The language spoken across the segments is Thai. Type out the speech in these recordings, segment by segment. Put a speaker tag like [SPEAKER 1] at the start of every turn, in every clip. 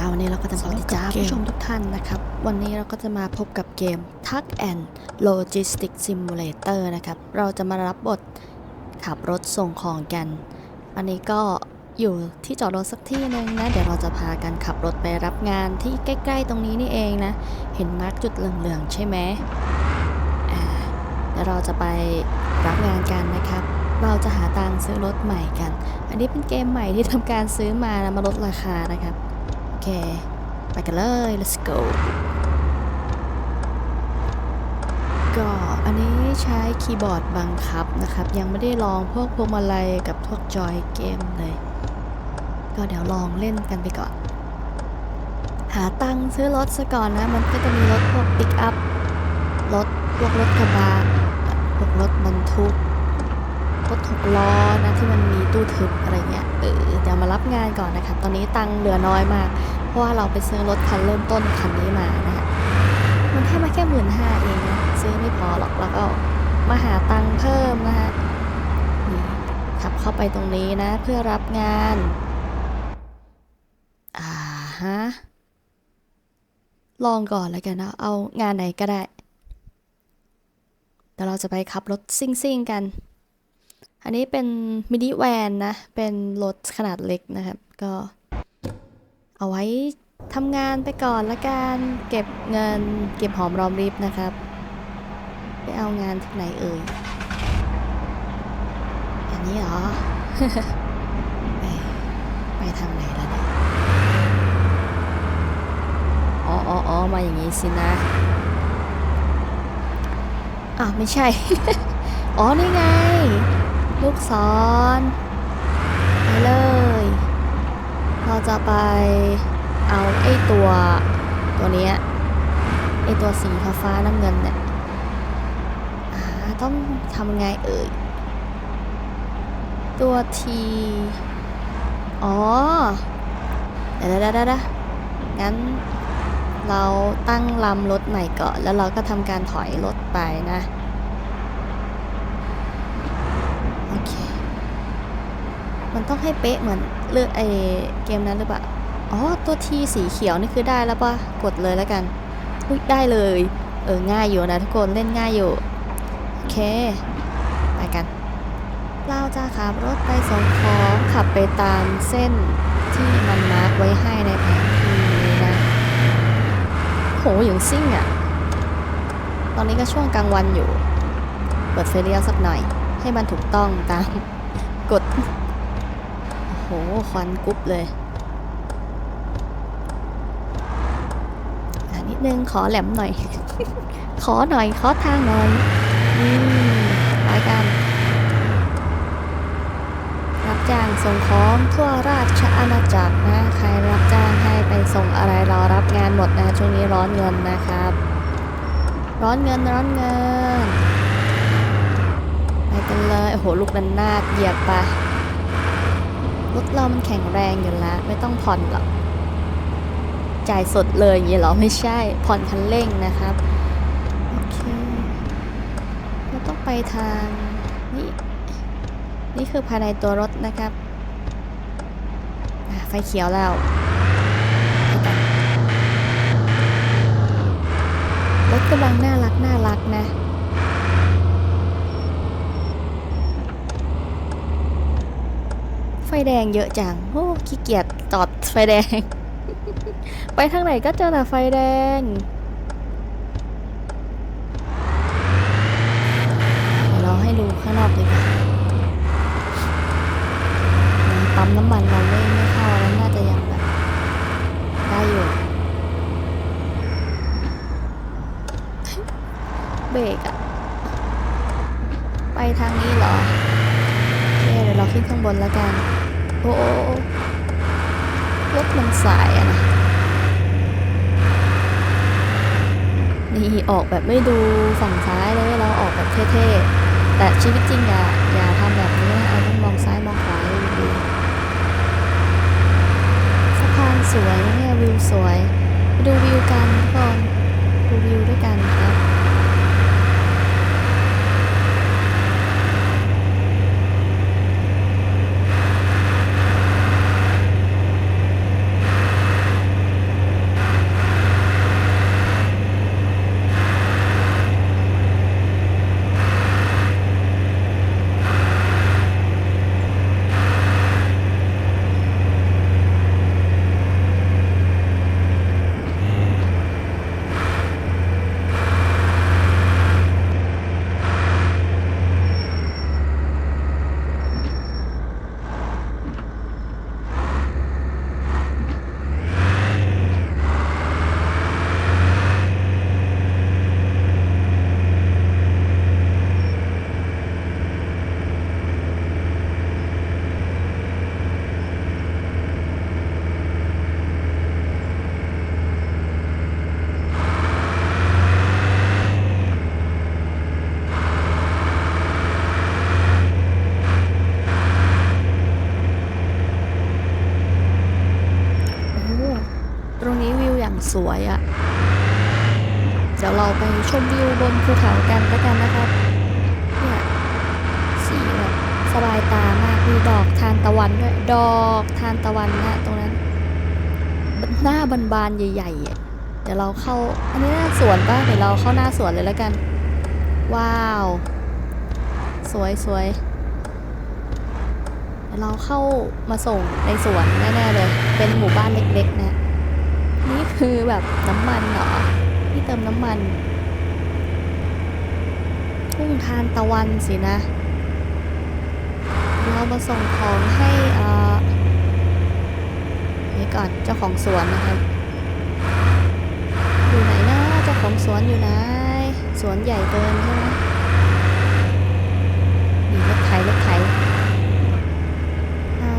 [SPEAKER 1] จ้าวันนี้เราก็จะมาจ้าผู้ชมทุกท่านนะครับ วันนี้เราก็จะมาพบกับเกม Tug and Logistic Simulator นะครับ เราจะมารับบทขับรถส่งของกัน อันนี้ก็อยู่ที่จอดรถสักที่หนึ่งนะ เดี๋ยวเราจะพากันขับรถไปรับงานที่ใกล้ ๆ ตรงนี้นี่เองนะ เห็นมาร์กจุดเหลืองๆใช่ไหมอ่าเดี๋ยวเราจะไปรับงานกันนะครับเราจะหาตังค์ซื้อรถใหม่กัน อันนี้เป็นเกมใหม่ที่ทำการซื้อมานะมาลดราคานะครับโอ เค ไปกันเลย let's go ก็อันนี้ใช้คีย์บอร์ดบังคับนะครับ ยังไม่ได้ลองพวกพวงมาลัยกับพวกจอยเกมเลย ก็เดี๋ยวลองเล่นกันไปก่อน หาตังค์ซื้อรถซะก่อนนะ มันก็จะมีรถพวกปิกอัพรถพวกรถกระบะพวกรถบรรทุกรถหกล้อนะที่มันมีตู้ทึบอะไรเงี้ย เออเดี๋ยวมารับงานก่อนนะครับ ตอนนี้ตังค์เหลือน้อยมาก เพราะว่าเราไปซื้อรถคันเริ่มต้นคันนี้มานะฮะมันให้มาแค่หมื่นห้าเองนะซื้อไม่พอหรอกแล้วก็มาหาตังค์เพิ่มนะฮะนี่ขับเข้าไปตรงนี้นะเพื่อรับงานอ่าฮะลองก่อนแล้วกันนะเอางานไหนก็ได้เดี๋ยวเราจะไปขับรถซิ่งๆกัน อันนี้เป็นมินิแวนนะ เป็นรถขนาดเล็กนะครับ ก็ เอาไว้ทำงานไปก่อนละกันเก็บเงินเก็บหอมรอมริบนะครับ ไปเอางานที่ไหนเอ่ยอันนี้เหรอไปไปทางไหนล่ะเนี่ยอ๋ออ๋ออ๋อมาอย่างนี้สินะอ้าวไม่ใช่ อ๋อ นี่ไง ลูกศรไปเลย เราจะไปเอาไอ้ตัวตัวนี้ไอ้ตัวสีฟ้าฟ้าน้ำเงินเนี่ยต้องทำไงเอ่ย ตัวทีอ๋อเดี๋ยวเดี๋ยวเดี๋ยวเดี๋ยวงั้นเราตั้งลำรถใหม่ก่อน แล้วเราก็ทำการถอยรถไปนะ โอเค มันต้องให้เป๊ะเหมือนเลือกไอเกมนั้นหรือเปล่า อ๋อ ตัวทีสีเขียวนี่คือได้แล้วปะกดเลยแล้วกัน อุ้ยได้เลย เออ ง่ายอยู่นะทุกคน เล่นง่ายอยู่ โอเค ไปกัน เราจะขับรถไปส่งของขับไปตามเส้นที่มันมาร์กไว้ให้ในแผนที่นี้นะ โห อย่างซิ่งอะ่ะ ตอนนี้ก็ช่วงกลางวันอยู่ เปิดไฟเลี้ยวสักหน่อย ให้มันถูกต้องตามกด หควันกรุ๊บเลยอะนิดนึงขอแหลมหน่อย ขอหน่อย ขอทางหน่อยอืมไปกันรับจ้างส่งของทั่วราชอาณาจักรนะ ใครรับจ้างให้ไปส่งอะไรรอรับงานหมดนะช่วงนี้ร้อนเงินนะครับ ร้อนเงินร้อนเงินไปกันเลยโอ้โหลูกนันนาดเหยียบไป รถเรามันแข็งแรงอยู่แล้ว ไม่ต้องผ่อนหรอก จ่ายสดเลยอย่างนี้เหรอ ไม่ใช่ ผ่อนคันเร่งนะครับ โอเคเราต้องไปทางนี่ นี่คือภายในตัวรถนะครับอะไฟเขียวแล้วรถกำลังน่ารักน่ารักนะ ไฟแดงเยอะจัง โอ้ขี้เกียจจอดไฟแดง ไปทางไหนก็เจอแต่ไฟแดง เดี๋ยวเราให้ดูข้างนอกดีกว่ายังปั๊มน้ำมันเราไม่ไม่เข้าแล้วน่าจะยังแบบได้อยู่ เบรกอะไปทางนี้เหรอ โอเคเดี๋ยวเราขึ้นข้างบนแล้วกัน โอ้โอ้โอ้รถมัน สายอะนะนี่ออกแบบไม่ดูฝั่งซ้ายเลยเราออกแบบเท่ๆ แต่ชีวิตจริงอย่าอย่าทำแบบนี้นะเอาต้องมองซ้ายมองขวาดูสะพานสวยเนี่ยวิวสวย ไปดูวิวกันทุกคนดูวิวด้วยกันครับ ตรงนี้วิวอย่าง สวยอะ่ะ เดี๋ยวเราไปชมวิวบนภูเขากันแล้วกันนะครับเนี่ยสีแบบสบายตามากมีดอกทานตะวันด้วยดอกทานตะวันนะตรงนั้นหน้าบานๆใหญ่ๆ เดี๋ยวเราเข้าอันนี้หน้าสวนปะเดี๋ยวเราเข้าหน้าสวนเลยแล้วกัน ว้าว สวยสวยเดี๋ยวเราเข้ามาส่งในสวนแน่ๆเลย เป็นหมู่บ้านเล็กๆนะ นี่คือแบบน้ำมันเหรอที่เติมน้ำมันทุ่งทานตะวันสินะ เรามาส่งของให้อ่อนี่ก่อนเจ้าของสวนนะครับอยู่ไหนนะเจ้าของสวนอยู่ไหนสวนใหญ่เกินใช่ไหมนี่รถไถรถไถอ่า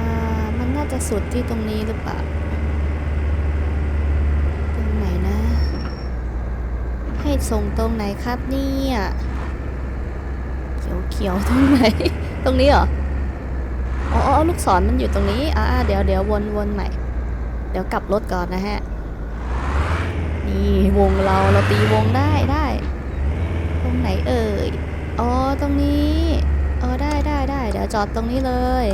[SPEAKER 1] มันน่าจะสุดที่ตรงนี้หรือเปล่า ตรงไหนนะ ให้ส่งตรงไหนครับเนี่ยเขียวเขียวๆตรงไหน ตรงนี้เหรอ อ๋อลูกศรมันอยู่ตรงนี้อ่าเดี๋ยวเดี๋ยววนวนใหม่ เดี๋ยวกลับรถก่อนนะฮะ นี่วงเราเราตีวงได้ได้ ตรงไหนเอ่ย อ๋อตรงนี้เออได้ได้ได้เดี๋ยวจอดตรงนี้เลย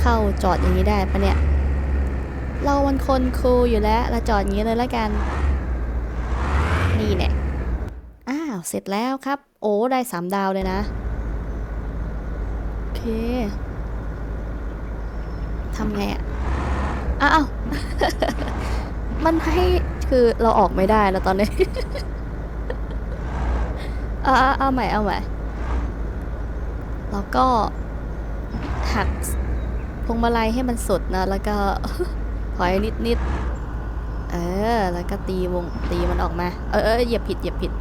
[SPEAKER 1] เข้าจอดอย่างนี้ได้ปะเนี่ยเรามันคนคูลอยู่แล้วเราจอดอย่างนี้เลยแล้วกัน นี่แน่อ้าว เสร็จแล้วครับ โอ้ ได้สามดาวเลยนะ โอเคทำไงอะ อ้าว มันให้คือเราออกไม่ได้แล้วตอนนี้เอาเอาเอาใหม่เอาใหม่แล้วก็หักพวงมาลัยให้มันสุดนะ แล้วก็ถอยนิดนิดๆ เออ แล้วก็ตีวงตีมันออกมา เออเออเหยียบผิดเหยียบผิด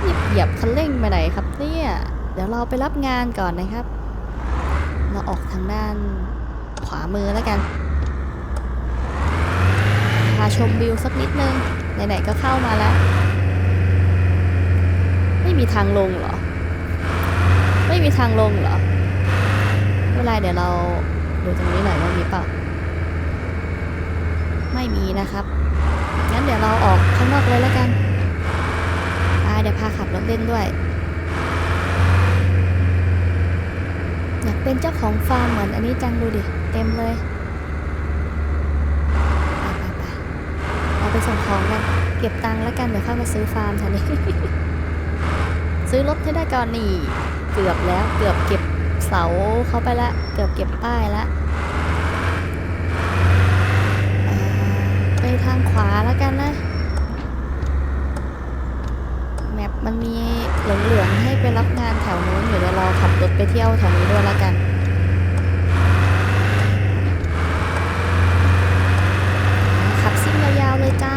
[SPEAKER 1] เหยียบเหยียบคันเร่งไปไหนครับเนี่ย เดี๋ยวเราไปรับงานก่อนนะครับ เราออกทางด้านขวามือแล้วกันพาชมวิวสักนิดนึง ไหนๆก็เข้ามาแล้ว ไม่มีทางลงเหรอ ไม่มีทางลงเหรอไม่เป็นไรเดี๋ยวเราดูตรงนี้หน่อยว่ามีเปล่า ไม่มีนะครับ งั้นเดี๋ยวเราออกข้างนอกเลยแล้วกันอาเดี๋ยวพาขับรถเล่นด้วย อยากเป็นเจ้าของฟาร์มเหมือนอันนี้จังดูดิ เต็มเลยไปไปไปเราไปส่งของกันเก็บตังค์แล้วกันเดี๋ยวค่อยมาซื้อฟาร์มแทนนี้ซื้อรถให้ได้ก่อนนี่ เกือบแล้วเกือบเก็บเสาเข้าไปละ เกือบเก็บป้ายละอ่าไปทางขวาแล้วกันนะ แมปมันมีเหลืองๆให้ไปรับงานแถวนู้นอยู่เดี๋ยวเราขับรถไปเที่ยวแถวนี้ด้วยแล้วกัน ขับซิ่งยาวๆเลยจ้า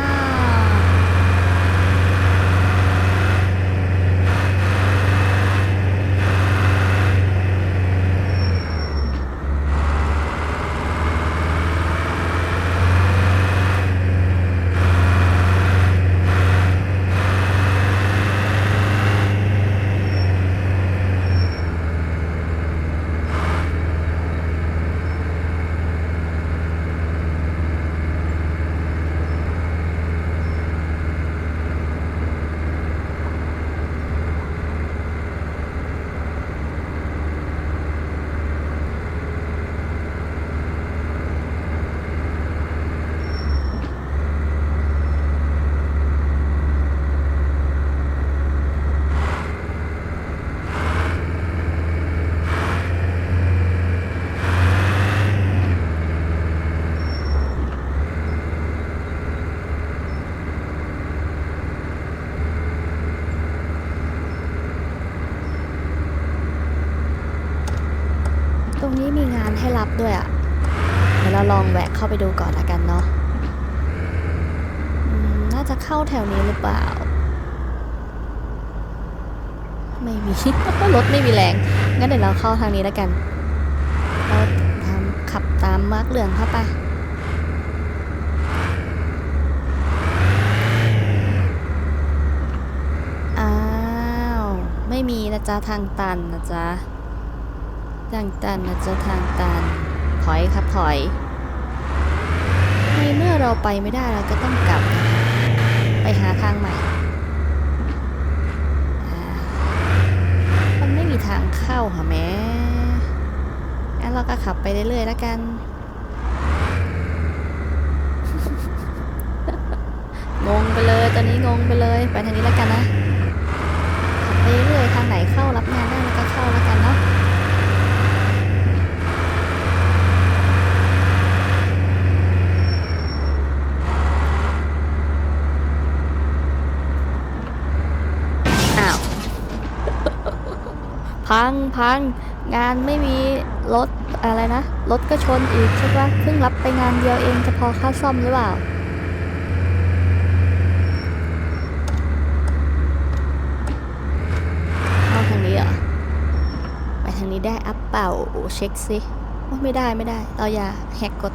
[SPEAKER 1] ตรงนี้มีงานให้ รับด้วยอะ่ะ เดี๋ยวเราลองแวะเข้าไปดูก่อนละกันเนาะน่าจะเข้าแถวนี้หรือเปล่า ไม่มีรถไม่มีแรง งั้นเดี๋ยวเราเข้าทางนี้แล้วกัน เราทำขับตามมาร์กเหลืองเข้าไปอ้าวไม่มีนะจ๊ะ ทางตันนะจ๊ะ ทางตันนะจ๊ะทางตันถอยครับถอย ในเมื่อเราไปไม่ได้เราก็ต้องกลับนะคะไปหาทางใหม่มันไม่มีทางเข้าค่ะแม่งั้นเราก็ขับไปเรื่อยๆแล้วกันงงไปเลย ตอนนี้งงไปเลย ไปทางนี้แล้วกันนะขับไปเรื่อยทางไหนเข้ารับงานได้แล้วก็เข้าแล้วกันเนาะอ้าว พังพังงานไม่มีรถอะไรนะ รถก็ชนอีกใช่ปะเพิ่งรับไปงานเดียวเองจะพอค่าซ่อมหรือเปล่า เข้าทางนี้เหรอ ไปทางนี้ได้อัพเปล่าโอ้เช็คสิไม่ได้ไม่ได้ เราอย่าแหกกฎ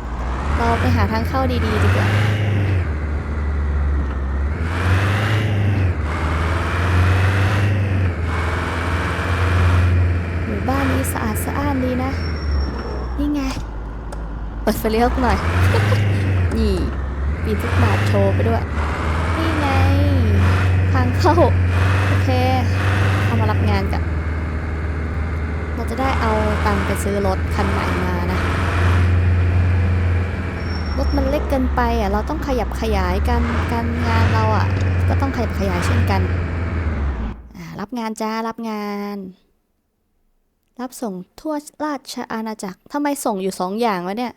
[SPEAKER 1] เราไปหาทางเข้าดีๆดีกว่า บ้านนี้สะอาดสะอ้านดีนะ นี่ไง เปิดไฟเลี้ยวหน่อย นี่ปีนทุกบาทโชว์ไปด้วย นี่ไง ทางเข้า โอเคเข้ามารับงานกัน เราจะได้เอาตังค์ไปซื้อรถคันใหม่มานะ รถมันเล็กเกินไปอะ เราต้องขยับขยายกันการงานเราอะ ก็ต้องขยับขยายเช่นกัน รับงานจ้า รับงาน รับส่งทั่วราชอาณาจักรทำไมส่งอยู่สองอย่างวะเนี่ย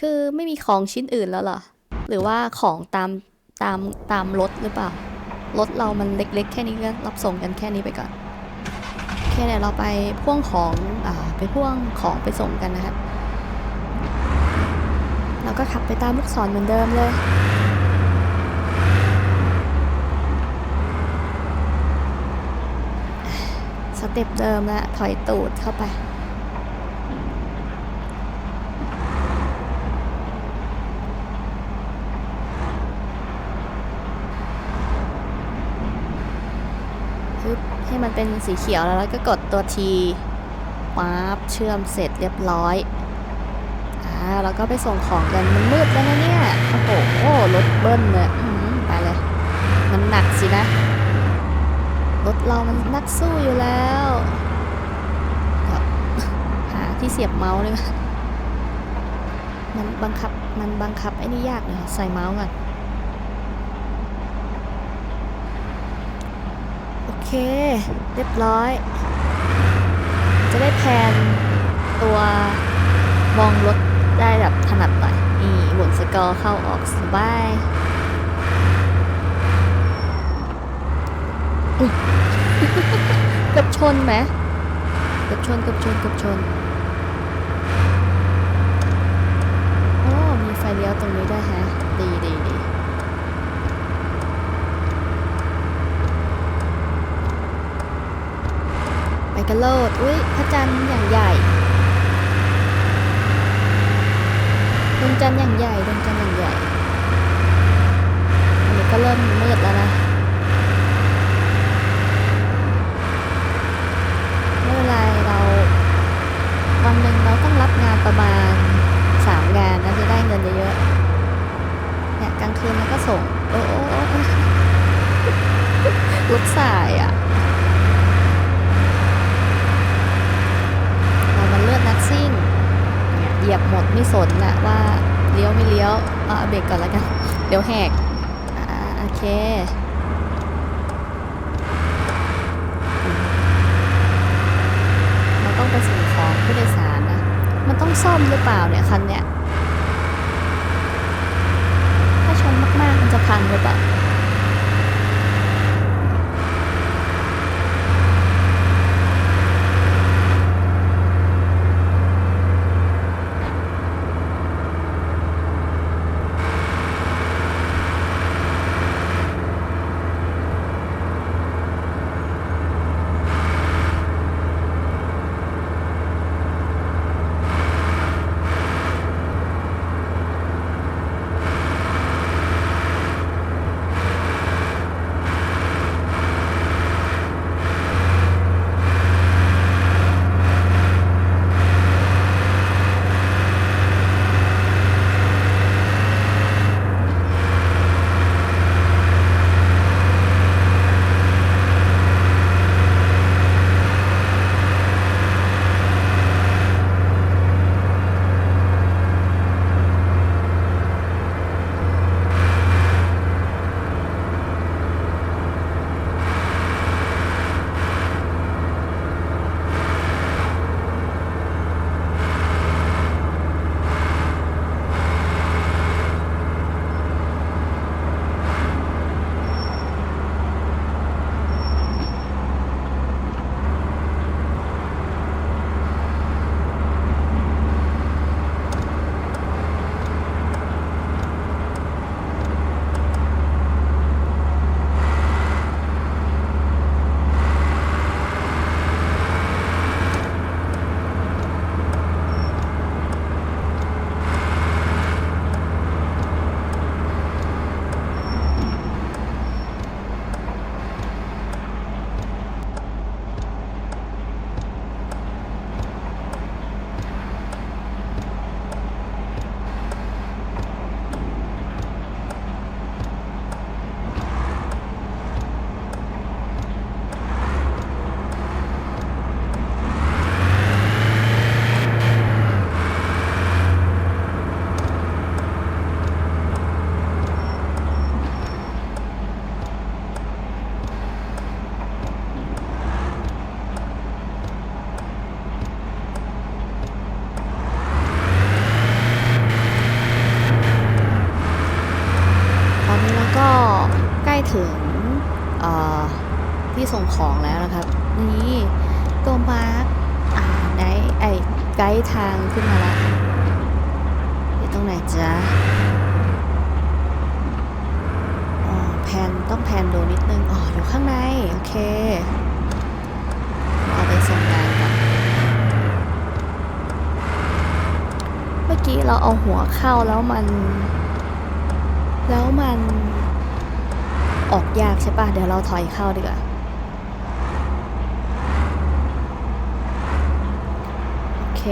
[SPEAKER 1] คือไม่มีของชิ้นอื่นแล้วเหรอ หรือว่าของตามตามตามรถหรือเปล่า รถเรามันเล็กๆ แค่นี้ก็รับส่งกันแค่นี้ไปก่อนโอเคเดี๋ยวเราไปพ่วงของอ่าไปพ่วงของไปส่งกันนะครับ เราก็ขับไปตามลูกศรเหมือนเดิมเลย เต็ปเดิมละถอยตูดเข้าไป ให้มันเป็นสีเขียวแล้วแล้วก็กดตัวทีปั๊บเชื่อมเสร็จเรียบร้อยอ่าแล้วก็ไปส่งของกันมันมืดแล้วนะเนี่ย โอ้โหรถเบิ้ลเลยไปเลย มันหนักสินะ รถเรามันนักสู้อยู่แล้วหาที่เสียบเมาส์เลยมันบังคับมันบังคับไอ้นี่ยากเลยใส่เมาส์ก่อนโอเค เรียบร้อย จะได้แพนตัวมองรถได้แบบถนัดหน่อยนี่หมุนสกอร์เข้าออกสบาย อุ๊ย เกับชนไหมเกับชนเกับชนเกับชนโอ้มีไฟเลี้ยวตรงนี้ด้วยฮะ ดีดีดีไปกันโลด อุ้ยพระจันทร์อย่างใหญ่ดวงจันทร์อย่างใหญ่ดวงจันทร์อย่างใหญ่อันนี้ก็เริ่มมืดแล้วนะ ไม่ เป็นไรเราวันหนึ่งเราต้องรับงานประมาณสามงานนะจะได้เงินเยอะๆเนี่ยกลางคืนเราก็ส่ง โอ้โอ้รถสายอะ เรามันเลือดนักซิ่งเนี่ยเหยียบหมดไม่สนแหละว่าเลี้ยวไม่เลี้ยว เอาเอาเบรกก่อนแล้วกัน เดี๋ยวแหก อ่าโอเค เราต้องไปส่ง ของผู้โดยสารนะ มันต้องซ่อมหรือเปล่าเนี่ยคันเนี่ยถ้าชนมากๆมันจะพังหรือเปล่า นต้องแพนดูนิดนึง อ๋อ อยู่ข้างใน โอเค เอาไปส่งงานก่อน เมื่อกี้เราเอาหัวเข้าแล้วมัน แล้วมันออกยากใช่ปะเดี๋ยวเราถอยเข้าดีกว่า โอเค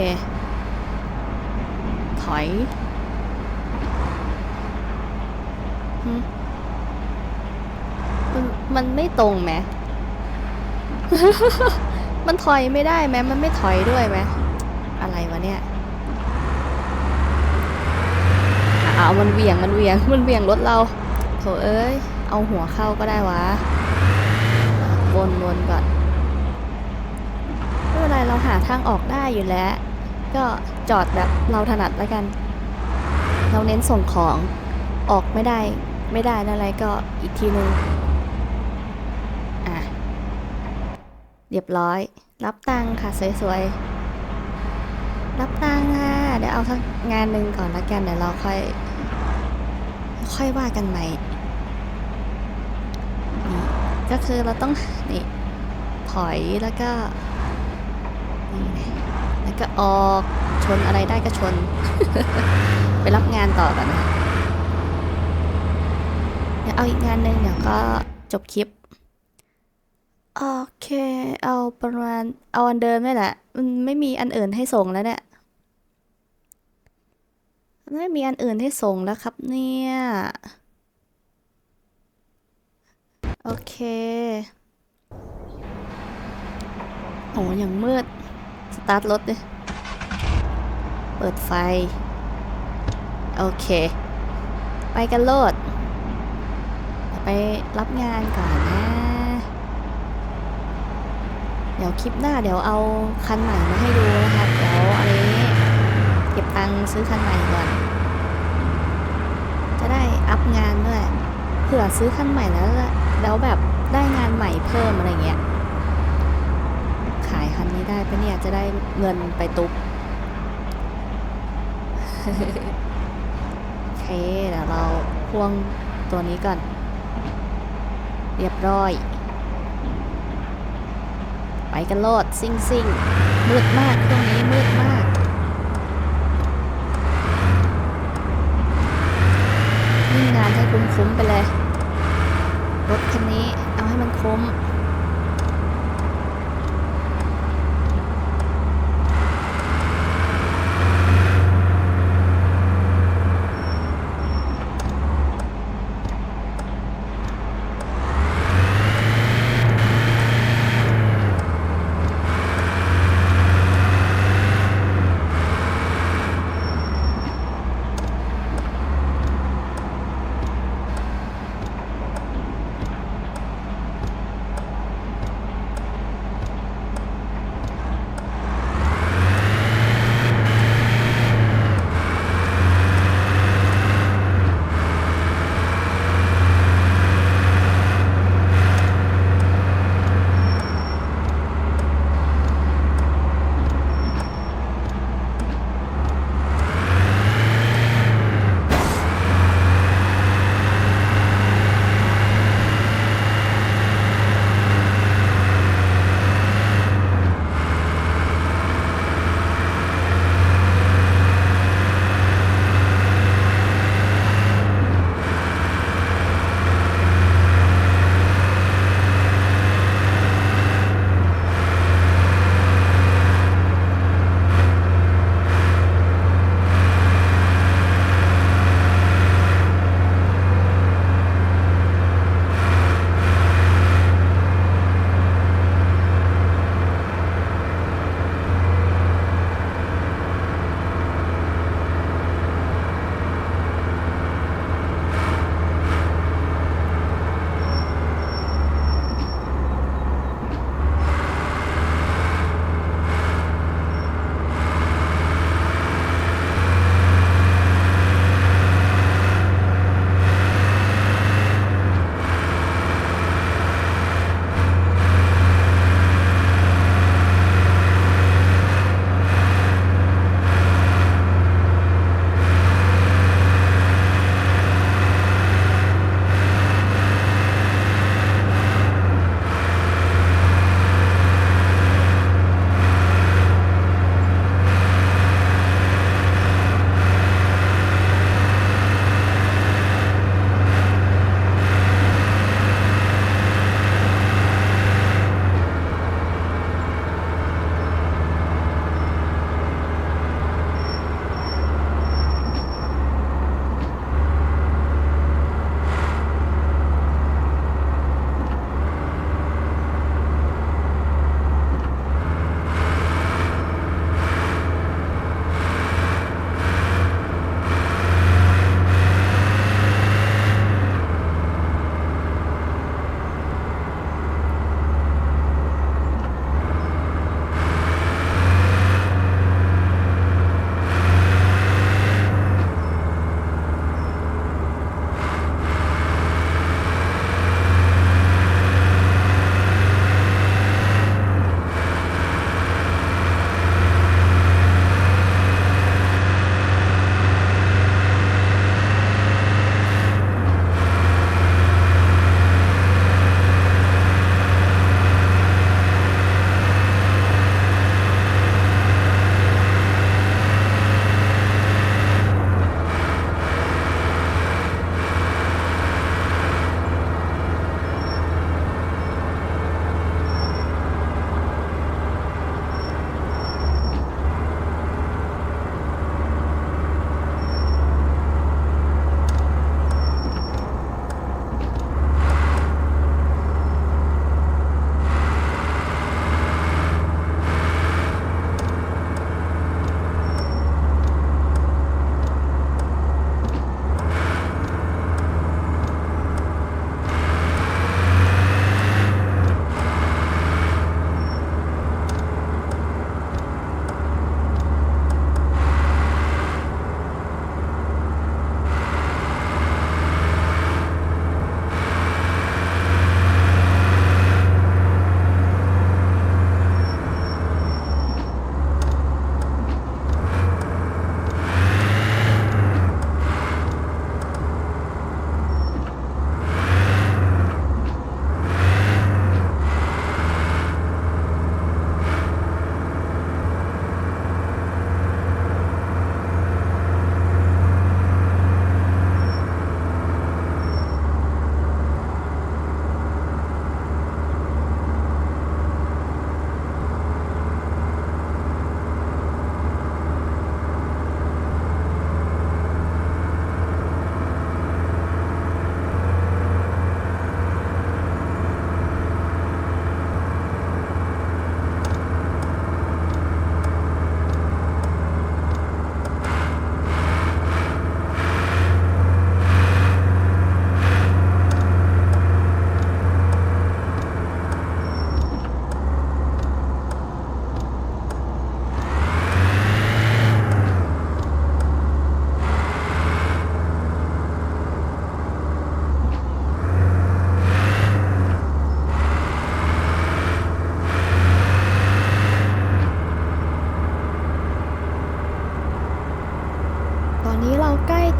[SPEAKER 1] ถอยหึ มันไม่ตรงไหม มันถอยไม่ได้ไหม มันไม่ถอยด้วยไหม อะไรวะเนี่ยเอามันเวี่ยง มันเวี่ยง มันเวี่ยงรถเราโถเอ้ย เอาหัวเข้าก็ได้วะ วนวนก่อนไม่เป็นไรเราหาทางออกได้อยู่แล้ว ก็จอดแบบเราถนัดแล้วกัน เราเน้นส่งของ ออกไม่ได้ ไม่ได้อะไรก็อีกทีนึง อะ เรียบร้อย รับตังค่ะสวยๆ รับตังค่ะ เดี๋ยวเอาสักงานหนึ่งก่อนละกัน เดี๋ยวเราค่อย ค่อยว่ากันใหม่ ก็คือเราต้องนี่ถอยแล้วก็แล้วก็ออกชนอะไรได้ก็ชน ไปรับงานต่อกันเดี๋ยวเอาอีกงานหนึ่งเดี๋ยวก็จบคลิป โอเค เอาประมาณ เอาอันเดิมนี่แหละ มันไม่มีอันอื่นให้ส่งแล้วเนี่ย ไม่มีอันอื่นให้ส่งแล้วครับเนี่ย โอเคโอ้ยังมืด สตาร์ทรถดิเปิดไฟ โอเค ไปกันโลด ไปรับงานก่อนนะ เดี๋ยวคลิปหน้าเดี๋ยวเอาคันใหม่มาให้ดูนะครับ เดี๋ยวอันนี้เก็บตังค์ซื้อคันใหม่ก่อน จะได้อัพงานด้วยเผื่อซื้อคันใหม่แล้วแล้วแบบได้งานใหม่เพิ่มอะไรเงี้ย ขายคันนี้ได้ปะเนี่ยจะได้เงินไปตุ๊บโอเคเดี๋ยวเราพ่วงตัวนี้ก่อน เรียบร้อย ไปกันโลดซิ่งซิ่งมืดมากตรงนี้มืดมากนี่งานให้คุ้มๆไปเลย รถคันนี้เอาให้มันคุ้ม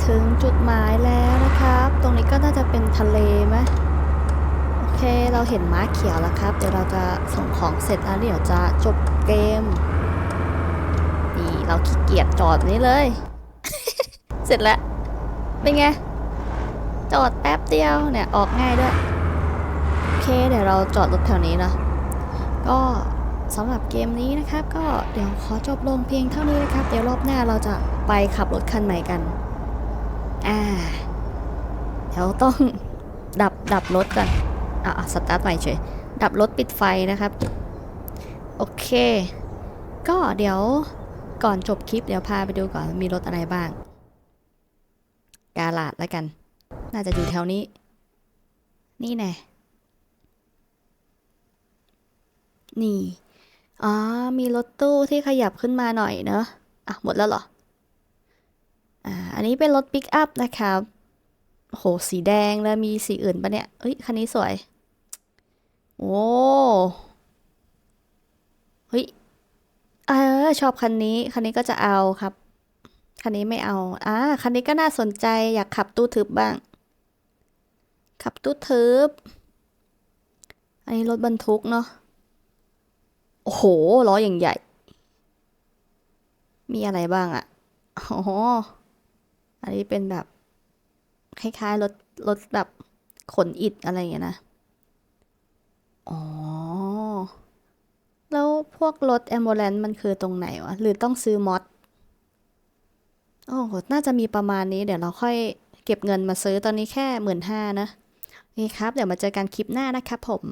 [SPEAKER 1] ถึงจุดหมายแล้วนะครับ ตรงนี้ก็น่าจะเป็นทะเลไหมโอเค เราเห็นม้าเขียวแล้วครับ เดี๋ยวเราจะส่งของเสร็จแล้วเดี๋ยวจะจบเกม นี่เราขี้เกียจจอดนี้เลย เสร็จแล้ว เป็นไง จอดแป๊บเดียวเนี่ยออกง่ายด้วย โอเค เดี๋ยวเราจอดรถแถวนี้เนาะก็สำหรับเกมนี้นะครับ ก็เดี๋ยวขอจบลงเพียงเท่านี้นะครับ เดี๋ยวรอบหน้าเราจะไปขับรถคันใหม่กัน อ่าเดี๋ยวต้องดับดับรถก่อนอะอะสตาร์ทใหม่เฉย ดับรถปิดไฟนะครับ โอเค ก็เดี๋ยวก่อนจบคลิปเดี๋ยวพาไปดูก่อนมีรถอะไรบ้าง กาลาดแล้วกัน น่าจะอยู่แถวนี้ นี่แน่นี่ อ๋อ มีรถตู้ที่ขยับขึ้นมาหน่อยเนอะอะ หมดแล้วเหรอ อ่า อันนี้เป็นรถปิกอัพนะครับโห สีแดงแล้วมีสีอื่นปะเนี่ยเอ้ย คันนี้สวย โอ้เฮ้ยเออชอบคันนี้ คันนี้ก็จะเอาครับ คันนี้ไม่เอา อ่า คันนี้ก็น่าสนใจ อยากขับตู้ทึบบ้าง ขับตู้ทึบ อันนี้รถบรรทุกเนาะ โอ้โห ล้ออย่างใหญ่ มีอะไรบ้างอะอ๋อ อันนี้เป็นแบบคล้ายๆรถรถแบบขนอิฐอะไรอย่างเงี้ยนะ อ๋อ แล้วพวกรถแอม u บ a ลนมันคือตรงไหนวะ หรือต้องซื้อมอดโอ้โหน่าจะมีประมาณนี้ เดี๋ยวเราค่อยเก็บเงินมาซื้อตอนนี้แค่หมื่นห้านะโอเคครับ เดี๋ยวมาเจอกันคลิปหน้านะครับผม